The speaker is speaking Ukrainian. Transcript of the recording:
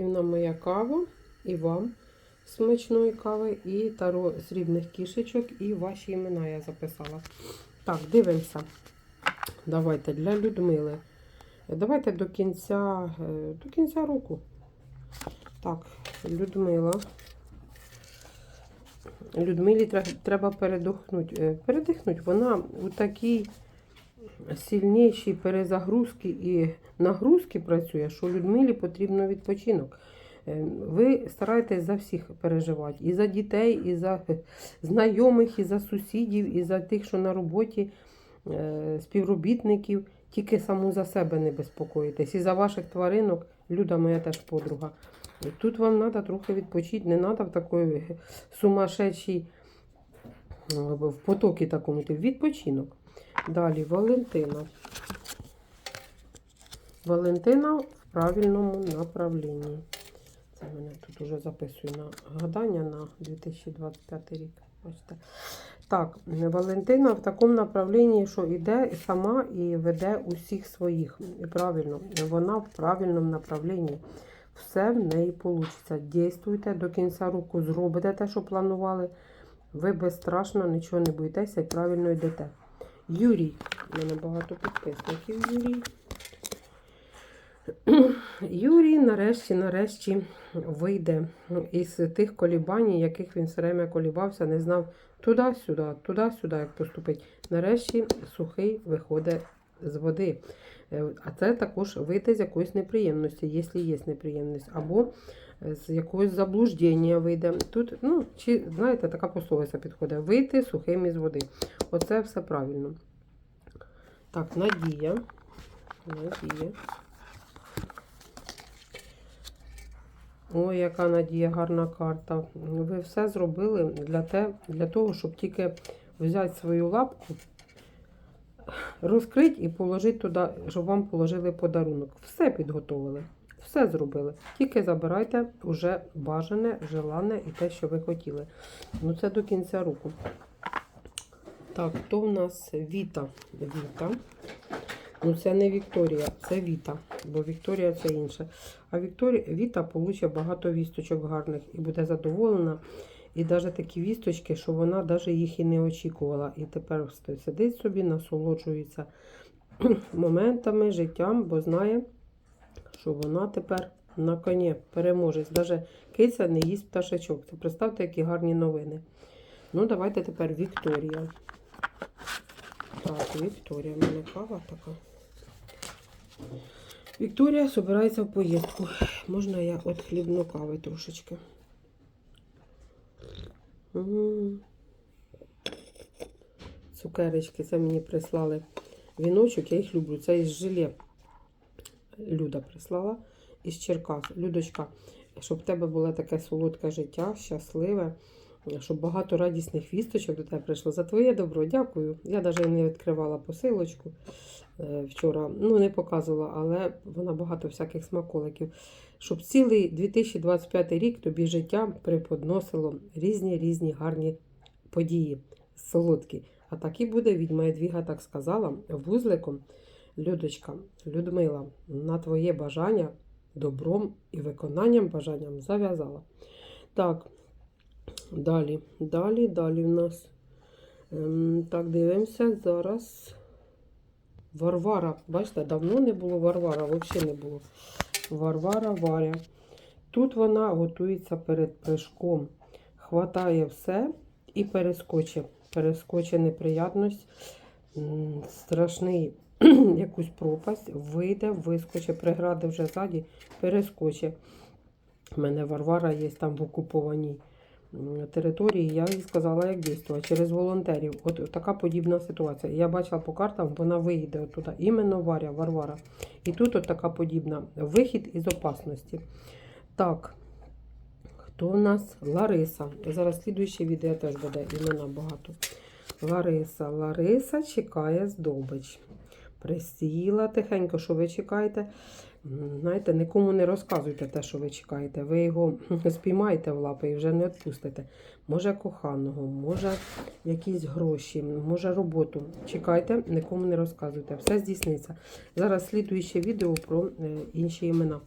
Рівна моя кава і вам смачної кави, і таро срібних кішечок, і ваші імена я записала. Так, дивимося. Давайте для Людмили. Давайте до кінця, е, до кінця року. Так, Людмила. Людмилі треба передохнути. Е, Передихнути. Вона у такій сильнішій перезагрузки і нагрузки працює, що Людмилі потрібно відпочинок. Е, Ви стараєтесь за всіх переживати. І за дітей, і за знайомих, і за сусідів, і за тих, що на роботі, е, співробітників. Тільки саму за себе не безпокоїтесь. І за ваших тваринок, Люда моя теж подруга. Тут вам треба трохи відпочити, не треба в такої сумасшедшій в потокі такому. Відпочинок. Далі Валентина. Валентина в правильному направлінні. Це мене тут уже записую на гадання на 2025 рік. Так, Валентина в такому направлінні, що йде сама і веде усіх своїх. І правильно, вона в правильному направлінні. Все в неї вийде. Дійствуйте до кінця року, зробите те, що планували. Ви безстрашно нічого не боїтеся і правильно йдете. Юрій. У мене багато підписників. Юрій. Юрій нарешті, нарешті вийде із тих колібань, яких він все время колібався, не знав туди-сюди, туди-сюди, як поступить. Нарешті сухий виходить з води. Е, А це також вийти з якоїсь неприємності, якщо є неприємність, або з якогось заблуждення вийде. Тут, ну, чи, знаєте, така пословиця підходить: вийти сухим із води. Оце все правильно. Так, Надія. Надія. Ой, яка Надія, гарна карта. Ви все зробили для, те, для того, щоб тільки взяти свою лапку, розкрити і положити туди, щоб вам положили подарунок. Все підготовили, все зробили. Тільки забирайте уже бажане, желане і те, що ви хотіли. Ну, це до кінця року. Так, то в нас Віта. Віта. Ну, це не Вікторія, це Віта, бо Вікторія це інше. А Вікторія, Віта получить багато вісточок гарних і буде задоволена. І навіть такі вісточки, що вона навіть їх і не очікувала. І тепер сидить собі, насолоджується моментами, життям, бо знає, що вона тепер на коні переможець. Навіть киця не їсть пташечок. Це представте, які гарні новини. Ну, давайте тепер Вікторія. Так, Вікторія, в мене кава така. Вікторія збирається в поїздку. Можна я от хлібну кави трошечки. Цукерочки, це мені прислали віночок, я їх люблю. Це із желе. Люда прислала із Черкас. Людочка, щоб в тебе було таке солодке життя, щасливе, щоб багато радісних вісточок до тебе прийшло. За твоє добро, дякую. Я навіть не відкривала посилочку е, вчора. Ну, не показувала, але вона багато всяких смаколиків. Щоб цілий 2025 рік тобі життя преподносило різні різні гарні події, солодкі. А так і буде відьма Едвіга так сказала вузликом. Людочка, Людмила, на твоє бажання добром і виконанням бажанням зав'язала. Так, далі, далі, далі в нас. Ем, так, дивимося зараз. Варвара. Бачите, давно не було Варвара, взагалі не було. Варвара Варя. Тут вона готується перед прыжком. Хватає все і перескоче. Перескоче неприятність, страшний якусь пропасть, вийде, вискоче, прегради вже ззаді, перескоче. У мене Варвара є там в окупованій території. Я їй сказала, як дійство, через волонтерів. От така подібна ситуація. Я бачила по картам, вона виїде оттуда. Іменно Варя, Варвара. І тут от така подібна. Вихід із опасності. Так. Хто у нас? Лариса. Зараз слідуюче відео теж буде імена багато. Лариса. Лариса чекає здобич. Присіла тихенько, що ви чекаєте. Знаєте, нікому не розказуйте те, що ви чекаєте. Ви його спіймаєте в лапи і вже не відпустите. Може коханого, може якісь гроші, може роботу. Чекайте, нікому не розказуйте. Все здійсниться. Зараз слідуюче відео про е, інші імена.